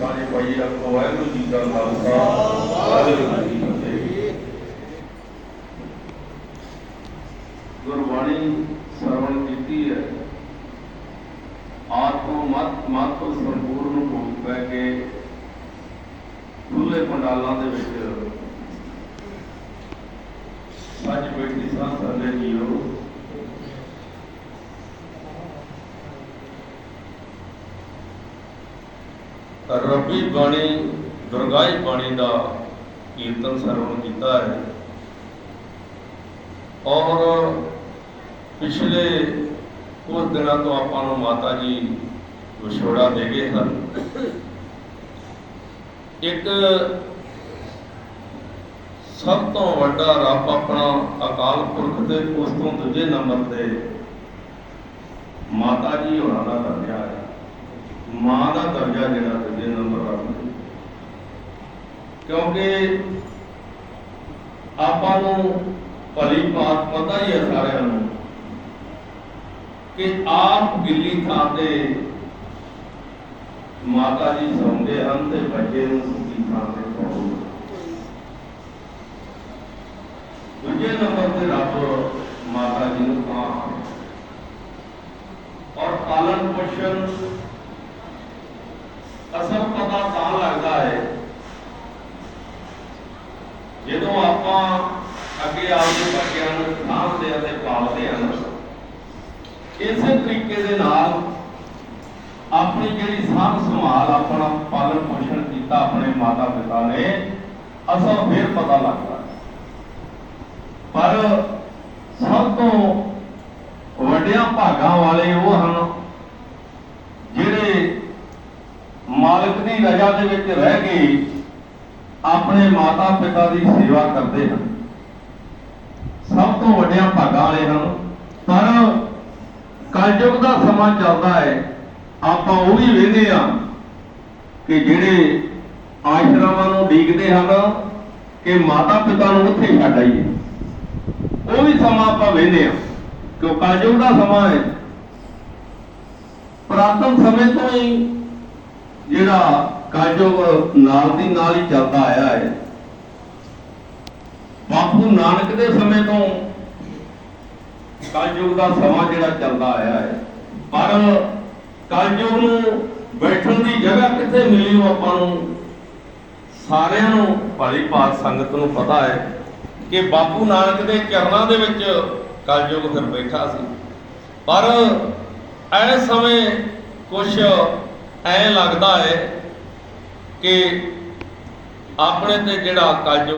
ਸਾਰੇ ਭਾਈ ਰੱਖੋ ਵਾਹਿਗੁਰੂ ਜੀ ਕਾ ਖਾਲਸਾ, ਵਾਹਿਗੁਰੂ ਜੀ ਕੀ ਫਤਿਹ। ਗੁਰਬਾਣੀ ਸਰਵਣ ਕੀਤੀ ਹੈ। ਆਤਮ ਮਤ ਮਤ ਸੰਪੂਰਨ ਭੂਤ ਪੈ ਕੇ ਖੁੱਲੇ ਪੰਡਾਲਾਂ ਦੇ ਵਿੱਚ ਸੱਚ ਬੈਠੀ ਸਾਂ ਸਾਡੇ ਜੀਓ ਰੱਬੀ ਬਾਣੀ ਦੁਰਗਾਈ ਬਾਣੀ ਦਾ ਕੀਰਤਨ ਸਰਵਣ ਕੀਤਾ ਹੈ। ਔਰ ਪਿਛਲੇ ਕੁਝ ਦਿਨਾਂ ਤੋਂ ਆਪਾਂ ਨੂੰ ਮਾਤਾ ਜੀ ਵਿਛੋੜਾ ਦੇ ਗਏ ਹਨ। ਇੱਕ ਸਭ ਤੋਂ ਵੱਡਾ ਰੱਬ ਆਪਣਾ ਅਕਾਲ ਪੁਰਖ ਤੇ ਉਸ ਤੋਂ ਦੂਜੇ ਨੰਬਰ ਤੇ ਮਾਤਾ ਜੀ ਹੋਰਾਂ ਦਾ ਦਰਜਾ ਹੈ। ਮਾਂ ਦਾ ਦਰਜਾ ਜਿਹੜਾ ਦੂਜੇ ਨੰਬਰ ਰੱਬ ਨੂੰ ਕਿਉਂਕਿ ਆਪਾਂ ਨੂੰ ਭਲੀ ਬਾਤ ਪਤਾ ਹੀ ਹੈ ਸਾਰਿਆਂ ਨੂੰ ਕਿ ਆਪ ਗਿੱਲੀ ਥਾਂ ਤੇ ਮਾਤਾ ਜੀ ਸੌਂਦੇ ਹਨ ਤੇ ਬੱਚੇ ਨੂੰ ਸੁੱਕੀ ਥਾਂ ਤੇ ਪਾਉਂਦੇ ਦੂਜੇ ਨੰਬਰ ਤੇ ਰੱਬ ਮਾਤਾ ਜੀ ਨੂੰ ਥਾਂ ਔਰ ਪਾਲਣ ਪੋਸ਼ਣ ਅਸਲ ਪਤਾ ਤਾਂ ਲੱਗਦਾ ਹੈ। ਜਦੋਂ ਆਪਾਂ ਅੱਗੇ ਆਪਦੇ ਬੱਚਿਆਂ ਨੂੰ ਸਾਂਭਦੇ ਅਤੇ ਪਾਲਦੇ ਹਾਂ, ਇਸੇ ਤਰੀਕੇ ਦੇ ਨਾਲ ਆਪਣੀ ਜਿਹੜੀ ਸਾਂਭ ਸੰਭਾਲ, ਆਪਣਾ ਪਾਲਣ ਪੋਸ਼ਣ ਕੀਤਾ ਆਪਣੇ ਮਾਤਾ ਪਿਤਾ ਨੇ ਅਸਲ ਫਿਰ ਪਤਾ ਲੱਗਦਾ ਪਰ ਸਭ ਤੋਂ ਵੱਡਿਆਂ ਭਾਗਾਂ ਵਾਲੇ ਉਹ ਹਨ ਜਿਹੜੇ ਮਾਲਕ ਦੀ ਰਜ਼ਾ ਦੇ ਵਿੱਚ ਰਹਿ ਕੇ ਆਪਣੇ ਮਾਤਾ ਪਿਤਾ ਦੀ ਸੇਵਾ ਕਰਦੇ ਹਨ। ਸਭ ਤੋਂ ਵੱਡਿਆਂ ਭਾਗਾਂ ਵਾਲੇ ਹਨ। ਪਰ ਕਲਯੁਗ ਦਾ ਸਮਾਂ ਚੱਲਦਾ ਹੈ। ਆਪਾਂ ਉਹ ਵੀ ਵੇਖਦੇ ਆ ਕਿ ਜਿਹੜੇ ਆਸ਼ਰਮਾਂ ਨੂੰ ਡੀਕਦੇ ਹਨ, ਕਿ ਮਾਤਾ ਪਿਤਾ ਨੂੰ ਉੱਥੇ ਛੱਡ ਆਈਏ। ਉਹ ਵੀ ਸਮਾਂ ਆਪਾਂ ਵੇਖਦੇ ਆ ਕਿ ਕਲਯੁਗ ਦਾ ਸਮਾਂ ਹੈ। ਪ੍ਰਾਤਨ ਸਮੇਂ ਤੋਂ ਹੀ ਜਿਹੜਾ ਕਲਯੁਗ ਨਾਲ ਦੀ ਨਾਲ ਹੀ ਚੱਲਦਾ ਆਇਆ ਹੈ। ਬਾਪੂ ਨਾਨਕ ਦੇ ਸਮੇਂ ਤੋਂ ਕਲਯੁਗ ਦਾ ਸਮਾਂ ਜਿਹੜਾ ਚੱਲਦਾ ਆਇਆ ਹੈ। ਪਰ ਕਲਯੁਗ ਨੂੰ ਬੈਠਣ ਦੀ ਜਗ੍ਹਾ ਕਿੱਥੇ ਮਿਲੀ ਉਹ ਆਪਾਂ ਨੂੰ ਸਾਰਿਆਂ ਨੂੰ, ਭਲੀ ਭਾਤ ਸੰਗਤ ਨੂੰ ਪਤਾ ਹੈ ਕਿ ਬਾਪੂ ਨਾਨਕ ਦੇ ਚਰਨਾਂ ਦੇ ਵਿੱਚ ਕਲਯੁਗ ਫਿਰ ਬੈਠਾ ਸੀ। ਪਰ ਐ ਸਮੇਂ ਕੁਝ ਐ ਲੱਗਦਾ ਹੈ ਕਿ ਆਪਣੇ ਤੇ ਜਿਹੜਾ ਕਲਯੁਗ